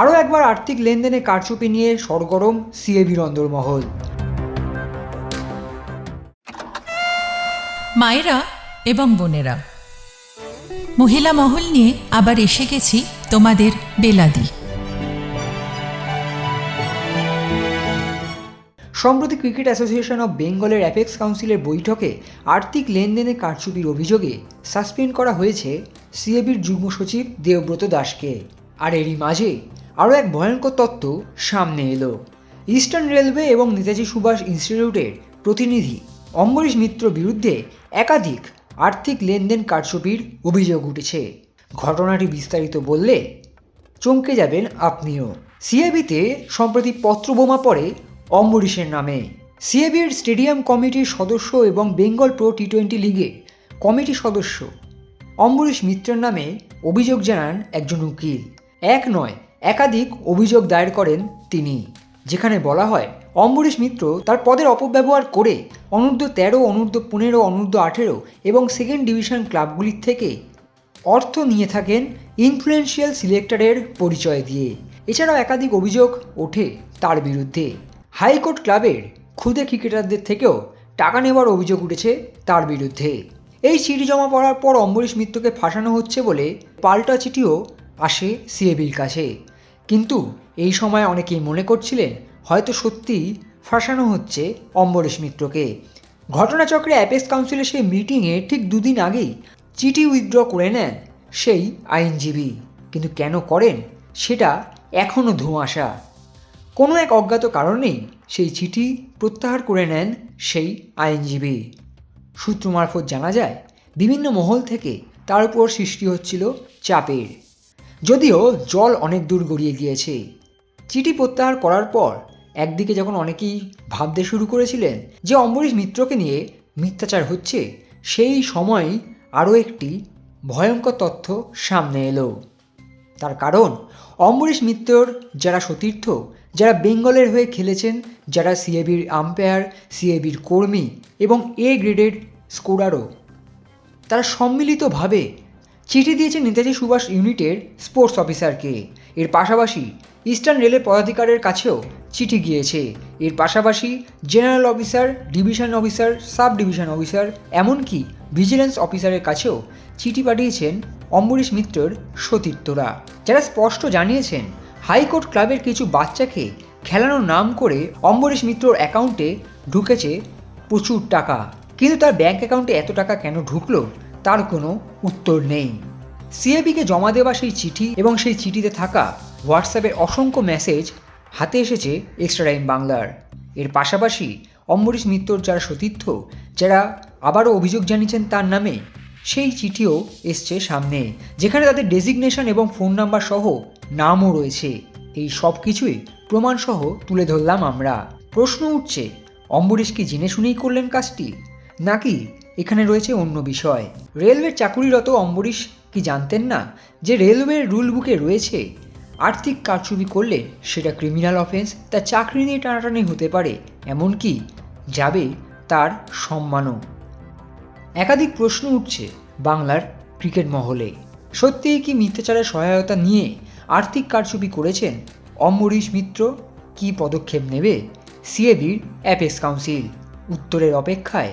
আরও একবার আর্থিক লেনদেনে কারচুপি নিয়ে সরগরম সিএবির অন্দরমহল মায়েরা এবং বোনেরা মহিলা মহল নিয়ে আবার এসে গেছি তোমাদের বেলাদি। সম্প্রতি ক্রিকেট অ্যাসোসিয়েশন অব বেঙ্গলের অ্যাপেক্স কাউন্সিলের বৈঠকে আর্থিক লেনদেনে কারচুপির অভিযোগে সাসপেন্ড করা হয়েছে সিএবির যুগ্ম সচিব দেবব্রত দাসকে। আর এরই মাঝে আরও এক ভয়ঙ্কর তত্ত্ব সামনে এলো। ইস্টার্ন রেলওয়ে এবং নেতাজি সুভাষ ইনস্টিটিউটের প্রতিনিধি অম্বরীশ মিত্র বিরুদ্ধে একাধিক আর্থিক লেনদেন কারচুপির অভিযোগ উঠেছে। ঘটনাটি বিস্তারিত বললে চমকে যাবেন আপনিও। সিএবিতে সম্প্রতি পত্রবোমা পড়ে অম্বরীশের নামে। সিএবির স্টেডিয়াম কমিটির সদস্য এবং বেঙ্গল প্রো টি টোয়েন্টি লিগের কমিটি সদস্য অম্বরীশ মিত্রের নামে অভিযোগ জানান একজন উকিল। এক নয় একাধিক অভিযোগ দায়ের করেন তিনি, যেখানে বলা হয়, অম্বরীশ মিত্র তার পদের অপব্যবহার করে অনূর্ধ্ব তেরো, অনূর্ধ্ব পনেরো, অনূর্ধ্ব আঠেরো এবং সেকেন্ড ডিভিশন ক্লাবগুলির থেকে অর্থ নিয়ে থাকেন ইনফ্লুয়েন্সিয়াল সিলেক্টরের পরিচয় দিয়ে। এছাড়াও একাধিক অভিযোগ ওঠে তার বিরুদ্ধে। হাইকোর্ট ক্লাবের ক্ষুদে ক্রিকেটারদের থেকেও টাকা নেওয়ার অভিযোগ উঠেছে তার বিরুদ্ধে। এই চিঠি জমা পড়ার পর অম্বরীশ মিত্রকে ফাঁসানো হচ্ছে বলে পাল্টা চিঠিও আসে সিএবির কাছে। কিন্তু এই সময় অনেকেই মনে করছিলেন হয়তো সত্যিই ফাঁসানো হচ্ছে অম্বরীশ মিত্রকে। ঘটনাচক্রে অ্যাপেক্স কাউন্সিলের সেই মিটিংয়ে ঠিক দুদিন আগেই চিঠি উইথড্র করে নেন সেই আইনজীবী। কিন্তু কেন করেন সেটা এখনও ধোঁয়াশা। কোনো এক অজ্ঞাত কারণেই সেই চিঠি প্রত্যাহার করে নেন সেই আইনজীবী। সূত্র মারফত জানা যায়, বিভিন্ন মহল থেকে তার উপর সৃষ্টি হচ্ছিল চাপের। যদিও জল অনেক দূর গড়িয়ে গিয়েছে। চিঠি প্রত্যাহার করার পর একদিকে যখন অনেকেই ভাবতে শুরু করেছিলেন যে অম্বরীশ মিত্রকে নিয়ে মিথ্যাচার হচ্ছে, সেই সময় আরও একটি ভয়ঙ্কর তথ্য সামনে এলো। তার কারণ, অম্বরীশ মিত্রর যারা সতীর্থ, যারা বেঙ্গলের হয়ে খেলেছেন, যারা সিএবির আম্পায়ার সিএবির কর্মী এবং এ গ্রেডের স্কোরারও তারা সম্মিলিতভাবে চিঠি দিয়েছে নেতাজি সুভাষ ইউনিটের স্পোর্টস অফিসারকে। এর পাশাপাশি ইস্টার্ন রেলের পদাধিকারের কাছেও চিঠি গিয়েছে। এর পাশাপাশি general officer, division officer, sub division officer, এমনকি ভিজিলেন্স অফিসারের কাছেও চিঠি পাঠিয়েছেন অম্বরীশ মিত্রর সতীর্থরা। যারা স্পষ্ট জানিয়েছেন, হাইকোর্ট ক্লাবের কিছু বাচ্চাকে খেলানোর নাম করে অম্বরীশ মিত্রর অ্যাকাউন্টে ঢুকেছে প্রচুর টাকা। কিন্তু তার ব্যাঙ্ক অ্যাকাউন্টে এত টাকা কেন ঢুকলো? তার কোনো উত্তর নেই। সিএবিকে জমা দেওয়া সেই চিঠি এবং সেই চিঠিতে থাকা হোয়াটসঅ্যাপের অসংখ্য মেসেজ হাতে এসেছে এক্সট্রা টাইম বাংলার এর পাশাপাশি অম্বরীশ মিত্রর যারা সতীর্থ, যারা আবারও অভিযোগ জানিয়েছেন তার নামে, সেই চিঠিও এসছে সামনে, যেখানে তাদের ডেজিগনেশন এবং ফোন নাম্বার সহ নামও রয়েছে। এই সব কিছুই প্রমাণসহ তুলে ধরলাম আমরা। প্রশ্ন উঠছে, অম্বরীশ কি জেনে শুনেই করলেন কাজটি? নাকি এখানে রয়েছে অন্য বিষয়। রেলওয়ের চাকুরিরত অম্বরীশ কি জানতেন না যে রেলওয়ের রুল বুকে রয়েছে? আর্থিক কারচুপি করলে সেটা ক্রিমিনাল অফেন্স তার চাকরি নিয়ে টানাটানি হতে পারে, এমনকি যাবে তার সম্মানও। একাধিক প্রশ্ন উঠছে বাংলার ক্রিকেট মহলে। সত্যিই কি মিথ্যাচারের সহায়তা নিয়ে আর্থিক কারচুপি করেছেন অম্বরীশ মিত্র? কি পদক্ষেপ নেবে? সিএবির অ্যাপেক্স কাউন্সিল। উত্তরের অপেক্ষায়